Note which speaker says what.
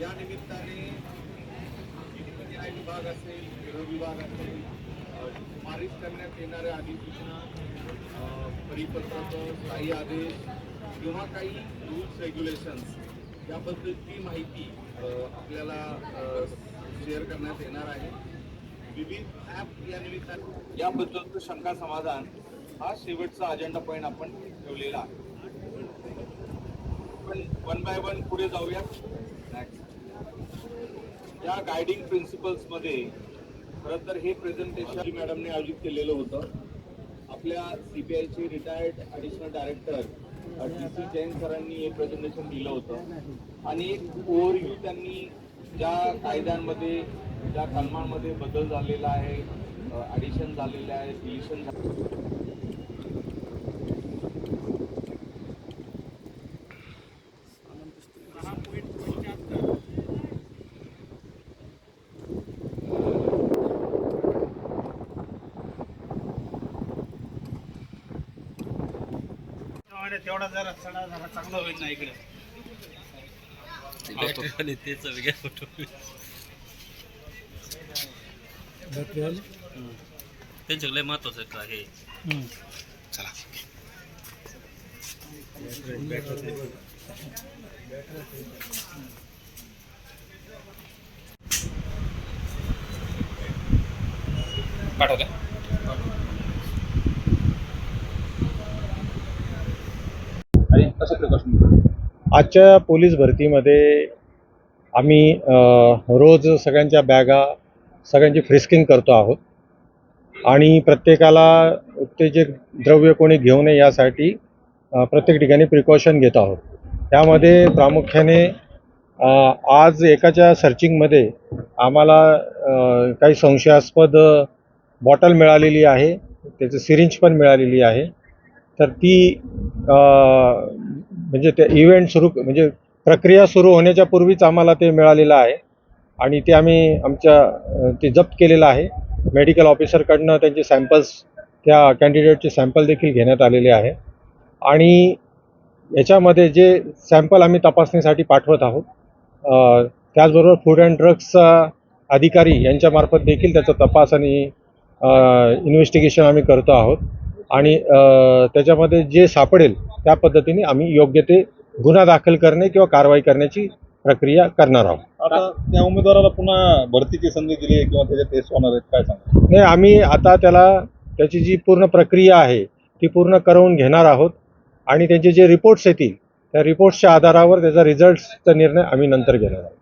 Speaker 1: या निमित्ताने न्याय विभाग असेल गृह विभाग असेल अं, पारित करण्यात येणाऱ्या अधिसूचना अं, परिपत्रकं काही आदेश किंवा काही रूल्स रेग्युलेशन्स याबद्दलची माहिती आपल्याला शेअर करण्यात येणार आहे. विविध ॲप या निमित्ताने याबद्दलचं शंका समाधान हा शेवटचा अजेंडा पॉईंट आपण ठेवलेला आहे. पण वन बाय वन पुढे जाऊयात. या गायडिंग प्रिन्सिपल्समध्ये खरं तर हे प्रेझेंटेशन मॅडमने आयोजित केलेलं होतं आपल्या सी पी आयचे retired additional director D C Jain सरांनी हे प्रेझेंटेशन दिलं होतं. आणि एक ओव्हरव्ह्यू त्यांनी ज्या कायद्यांमध्ये ज्या कलमांमध्ये बदल झालेला आहे ॲडिशन झालेलं आहे डिलिशन
Speaker 2: तेवढा जरा सडा जरा चांगला होईल ना इकडे.
Speaker 3: तेच वेगळ्या फोटो त्यांच्याकडे महत्वाचं आहे
Speaker 4: पाठवता.
Speaker 1: आणि कसं प्रकाशन
Speaker 5: आजच्या पोलीस भरतीमध्ये आम्ही रोज सगळ्यांच्या बॅगा सगळ्यांची फ्रिस्किंग करतो आहोत. आणि प्रत्येकाला उत्तेजक द्रव्य कोणी घेऊ नये यासाठी प्रत्येक ठिकाणी प्रिकॉशन घेत आहोत. त्यामध्ये प्रामुख्याने आज एकाच्या सर्चिंगमध्ये आम्हाला काही संशयास्पद बॉटल मिळालेली आहे. त्याचं सिरिंज पण मिळालेली आहे. तर ती म्हणजे ते इव्हेंट सुरू म्हणजे प्रक्रिया सुरू होण्याच्या पूर्वीच आम्हाला ते मिळालेलं आहे. आणि ते आम्ही आमच्या ते जप्त केलेलं आहे. मेडिकल ऑफिसरकडनं त्यांचे सॅम्पल्स त्या कॅन्डिडेटचे सॅम्पल देखील घेण्यात आलेले आहे. आणि याच्यामध्ये जे सॅम्पल आम्ही तपासणीसाठी पाठवत आहोत त्याचबरोबर फूड अँड ड्रग्सचा अधिकारी यांच्यामार्फत देखील त्याचा तपास आणि इन्व्हेस्टिगेशन आम्ही करतो आहोत. आणि त्याच्यामध्ये जे सापडेल त्या पद्धतीने आम्ही योग्य ते गुन्हा दाखल करणे किंवा कारवाई करण्याची प्रक्रिया करणार आहोत.
Speaker 4: आता त्या उमेदवाराला पुन्हा भरतीची संधी दिली आहे किंवा त्याच्या टेस्ट होणार आहेत काय सांगा
Speaker 5: नाही आम्ही आता त्याला त्याची जी पूर्ण प्रक्रिया आहे ती पूर्ण करवून घेणार आहोत आणि त्यांचे जे रिपोर्ट्स येतील त्या रिपोर्ट्सच्या आधारावर त्याचा रिझल्टचा निर्णय आम्ही नंतर घेणार आहोत.